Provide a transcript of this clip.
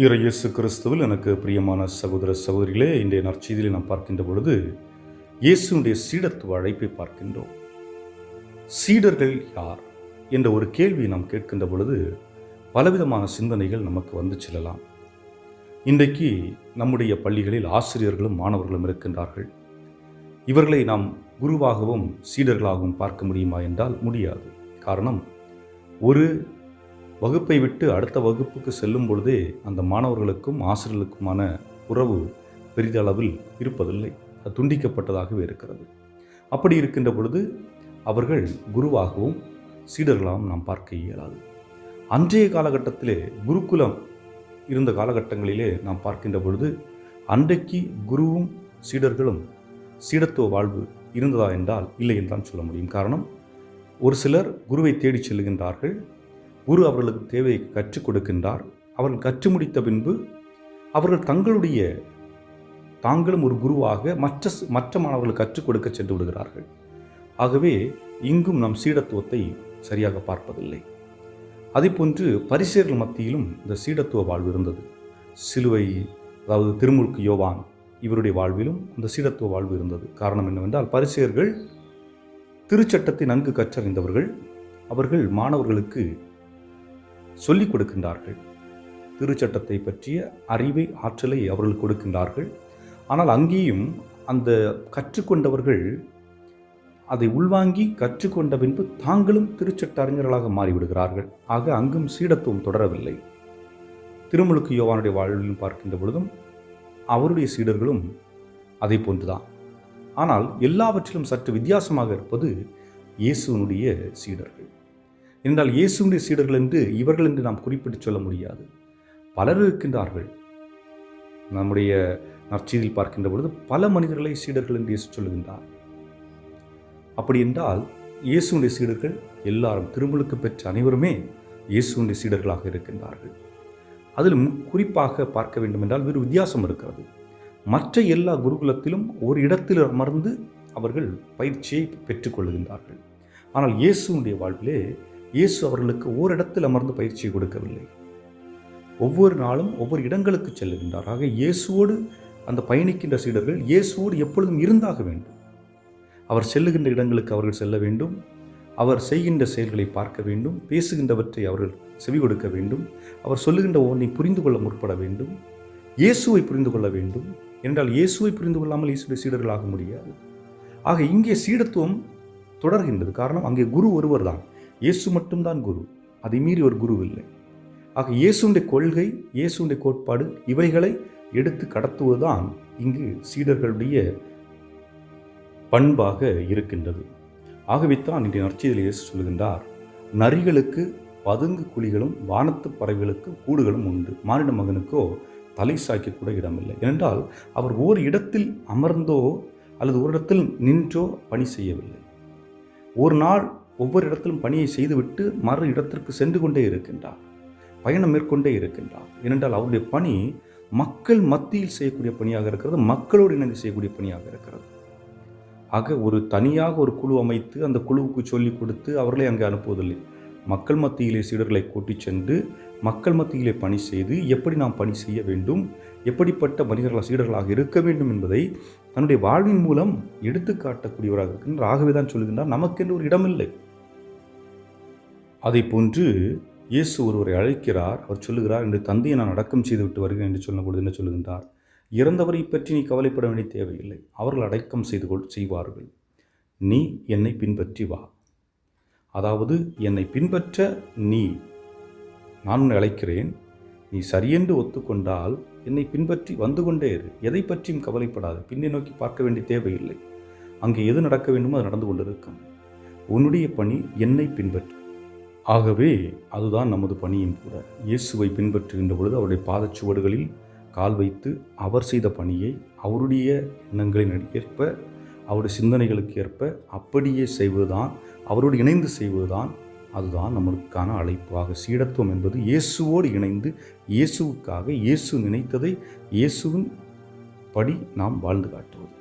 இயேசு கிறிஸ்துவில் எனக்கு பிரியமான சகோதர சகோதரிகளே இன்றைய நற்செய்தியில் நாம் பார்க்கின்ற பொழுது இயேசுனுடைய சீடத்துவ அழைப்பை பார்க்கின்றோம். சீடர்கள் யார் என்ற ஒரு கேள்வியை நாம் கேட்கின்ற பொழுது பலவிதமான சிந்தனைகள் நமக்கு வந்து செல்லலாம். இன்றைக்கு நம்முடைய பள்ளிகளில் ஆசிரியர்களும் மாணவர்களும் இருக்கின்றார்கள். இவர்களை நாம் குருவாகவும் சீடர்களாகவும் பார்க்க முடியுமா என்றால் முடியாது. காரணம் ஒரு வகுப்பை விட்டு அடுத்த வகுப்புக்கு செல்லும் பொழுதே அந்த மாணவர்களுக்கும் ஆசிரியர்களுக்குமான உறவு பெரிதளவில் இருப்பதில்லை. அது துண்டிக்கப்பட்டதாகவே இருக்கிறது. அப்படி இருக்கின்ற பொழுது அவர்கள் குருவாகவும் சீடர்களாகவும் நாம் பார்க்க இயலாது. அன்றைய காலகட்டத்திலே குருகுலம் இருந்த காலகட்டங்களிலே நாம் பார்க்கின்ற பொழுது அன்றைக்கு குருவும் சீடர்களும் சீடத்துவ வாழ்வு இருந்ததா என்றால் இல்லை என்றுதான் சொல்ல முடியும். காரணம் ஒரு சிலர் குருவை தேடிச் செல்கின்றார்கள் குரு அவர்களுக்கு தேவையை கற்றுக் கொடுக்கின்றார். அவர்கள் கற்று முடித்த பின்பு அவர்கள் தங்களுடைய தாங்களும் ஒரு குருவாக மற்ற மற்ற மாணவர்கள் கற்றுக் கொடுக்க சென்று விடுகிறார்கள். ஆகவே இங்கும் நம் சீடத்துவத்தை சரியாக பார்ப்பதில்லை. அதேபோன்று பரிசேர்கள் மத்தியிலும் இந்த சீடத்துவ வாழ்வு இருந்தது. சிலுவை அதாவது திருமுழுக்கு யோவான் இவருடைய வாழ்விலும் அந்த சீடத்துவ வாழ்வு இருந்தது. காரணம் என்னவென்றால் பரிசேர்கள் திருச்சட்டத்தை நன்கு கற்றறிந்தவர்கள். அவர்கள் மாணவர்களுக்கு சொல்லிக் கொடுக்கின்றார்கள். திருச்சட்டத்தை பற்றிய அறிவை ஆற்றலை அவர்கள் கொடுக்கின்றார்கள். ஆனால் அங்கேயும் அந்த கற்றுக்கொண்டவர்கள் அதை உள்வாங்கி கற்றுக்கொண்ட பின்பு தாங்களும் திருச்சட்ட அறிஞர்களாக மாறிவிடுகிறார்கள். ஆக அங்கும் சீடத்துவம் தொடரவில்லை. திருமுழுக்கு யோவானுடைய வாழ்வில் பார்க்கின்ற பொழுதும் அவருடைய சீடர்களும் அதை போன்றுதான். ஆனால் எல்லாவற்றிலும் சற்று வித்தியாசமாக இருப்பது இயேசுனுடைய சீடர்கள். என்றால் இயேசுடைய சீடர்கள் என்று இவர்கள் என்று நாம் குறிப்பிட்டு சொல்ல முடியாது. பலர் இருக்கின்றார்கள். நம்முடைய நற்செய்தியில் பார்க்கின்ற பொழுது பல மனிதர்களை சீடர்கள் என்று இயேசு சொல்லுகின்றார். அப்படி என்றால் இயேசுடைய சீடர்கள் எல்லாரும் திருமுழுக்கு பெற்ற அனைவருமே இயேசுடைய சீடர்களாக இருக்கின்றார்கள். அதிலும் குறிப்பாக பார்க்க வேண்டும் என்றால் வேறு வித்தியாசம் இருக்கிறது. மற்ற எல்லா குருகுலத்திலும் ஒரு இடத்தில் அமர்ந்து அவர்கள் பயிற்சியை பெற்றுக்கொள்கின்றார்கள் ஆனால் இயேசுடைய வாழ்விலே இயேசு அவர்களுக்கு ஓரிடத்தில் அமர்ந்து பயிற்சி கொடுக்கவில்லை. ஒவ்வொரு நாளும் ஒவ்வொரு இடங்களுக்கு செல்லுகின்றார். ஆக இயேசுவோடு அந்த பயணிக்கின்ற சீடர்கள் இயேசுவோடு எப்பொழுதும் இருந்தாக வேண்டும். அவர் செல்லுகின்ற இடங்களுக்கு அவர்கள் செல்ல வேண்டும். அவர் செய்கின்ற செயல்களை பார்க்க வேண்டும். பேசுகின்றவற்றை அவர்கள் செவி கொடுக்க வேண்டும். அவர் சொல்லுகின்ற ஒன்றை புரிந்து கொள்ள முற்பட வேண்டும். இயேசுவை புரிந்து கொள்ள வேண்டும். என்றால் இயேசுவை புரிந்து கொள்ளாமல் இயேசுடைய சீடர்களாக முடியாது. ஆக இங்கே சீடத்துவம் தொடர்கின்றது. காரணம் அங்கே குரு ஒருவர் தான் இயேசு மட்டும்தான் குரு. அதை மீறி ஒரு குரு இல்லை ஆக இயேசுடைய கொள்கை இயேசுடைய கோட்பாடு இவைகளை எடுத்து கடத்துவதுதான் இங்கு சீடர்களுடைய பண்பாக இருக்கின்றது. ஆகவேத்தான் இன்றைய நற்செய்தியில் இயேசு சொல்கின்றார் நரிகளுக்கு பதுங்கு குழிகளும் வானத்து பறவைகளுக்கு கூடுகளும் உண்டு. மானிட மகனுக்கோ தலை சாய்க்க கூட இடமில்லை. ஏனென்றால் அவர் ஓர் இடத்தில் அமர்ந்தோ அல்லது ஒரு இடத்தில் நின்றோ பணி செய்யவில்லை. ஒரு நாள் ஒவ்வொரு இடத்திலும் பணியை செய்துவிட்டு மறு இடத்திற்கு சென்று கொண்டே இருக்கின்றார். பயணம் மேற்கொண்டே இருக்கின்றார். ஏனென்றால் அவருடைய பணி மக்கள் மத்தியில் செய்யக்கூடிய பணியாக இருக்கிறது மக்களோடு இணைந்து செய்யக்கூடிய பணியாக இருக்கிறது. ஆக ஒரு தனியாக ஒரு குழு அமைத்து அந்த குழுவுக்கு சொல்லிக் கொடுத்து அவர்களை அங்கே அனுப்புவதில்லை. மக்கள் மத்தியிலே சீடர்களை கூட்டிச் சென்று மக்கள் மத்தியிலே பணி செய்து எப்படி நாம் பணி செய்ய வேண்டும் எப்படிப்பட்ட மனிதர்களாக சீடர்களாக இருக்க வேண்டும் என்பதை தன்னுடைய வாழ்வின் மூலம் எடுத்து காட்டக்கூடியவராக இருக்கின்றார். ஆகவே தான் சொல்கின்றார் நமக்கென்று ஒரு இடமில்லை. அதை போன்று இயேசு ஒருவரை அழைக்கிறார். அவர் சொல்லுகிறார் என்று தந்தையை நான் அடக்கம் செய்து விட்டு வருகிறேன் என்று சொல்லும்பொழுது என்ன சொல்லுகின்றார்? இறந்தவரை பற்றி நீ கவலைப்பட வேண்டிய தேவையில்லை. அவர்கள் அடக்கம் செய்து கொள் செய்வார்கள். நீ என்னை பின்பற்றி வா. அதாவது என்னை பின்பற்ற நீ நான் உன்னை அழைக்கிறேன். நீ சரியென்று ஒத்துக்கொண்டால் என்னை பின்பற்றி வந்து கொண்டே இரு. எதை பற்றியும் கவலைப்படாது. பின்னே நோக்கி பார்க்க வேண்டிய தேவையில்லை. அங்கே எது நடக்க வேண்டுமோ அது நடந்து கொண்டிருக்கும். உன்னுடைய பணி என்னை பின்பற்று. ஆகவே அதுதான் நமது பணியும் கூட. இயேசுவை பின்பற்றுகின்ற பொழுது அவருடைய பாதச்சுவடுகளில் கால் வைத்து அவர் செய்த பணியை அவருடைய எண்ணங்களின் ஏற்ப அவருடைய சிந்தனைகளுக்கு ஏற்ப அப்படியே செய்வதுதான் அவரோடு இணைந்து செய்வதுதான் அதுதான் நம்மளுக்கான அழைப்பாக. சீடத்துவம் என்பது இயேசுவோடு இணைந்து இயேசுவுக்காக இயேசு நினைத்ததை இயேசுவின் படி நாம் வாழ்ந்து காட்டுவது.